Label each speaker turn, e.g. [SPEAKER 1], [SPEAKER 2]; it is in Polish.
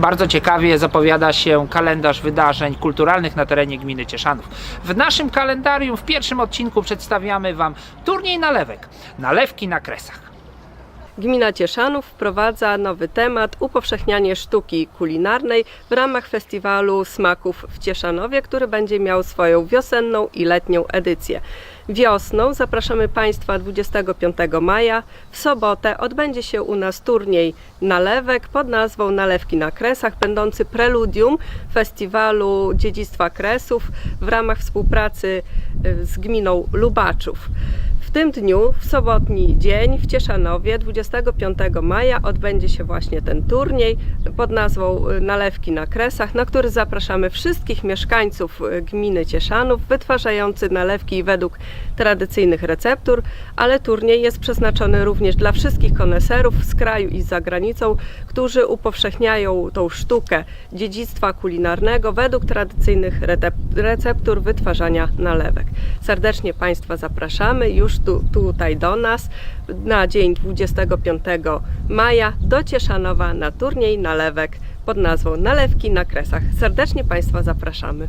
[SPEAKER 1] bardzo ciekawie zapowiada się kalendarz wydarzeń kulturalnych na terenie gminy Cieszanów. W naszym kalendarium w pierwszym odcinku przedstawiamy Wam turniej nalewek. Nalewki na kresach.
[SPEAKER 2] Gmina Cieszanów wprowadza nowy temat upowszechnianie sztuki kulinarnej w ramach festiwalu smaków w Cieszanowie, który będzie miał swoją wiosenną i letnią edycję. Wiosną zapraszamy Państwa 25 maja. W sobotę odbędzie się u nas turniej nalewek pod nazwą Nalewki na Kresach, będący preludium festiwalu Dziedzictwa Kresów w ramach współpracy y, z gminą Lubaczów. W tym dniu, w sobotni dzień w Cieszanowie, 25 maja, odbędzie się właśnie ten turniej pod nazwą y, Nalewki na Kresach, na który zapraszamy wszystkich mieszkańców y, gminy Cieszanów, wytwarzający nalewki według tradycyjnych receptur, ale turniej jest przeznaczony również dla wszystkich koneserów z kraju i za granicą, którzy upowszechniają tą sztukę dziedzictwa kulinarnego według tradycyjnych receptur wytwarzania nalewek. Serdecznie Państwa zapraszamy już tu, tutaj do nas na dzień 25 maja do Cieszanowa na turniej nalewek pod nazwą Nalewki na Kresach. Serdecznie Państwa zapraszamy.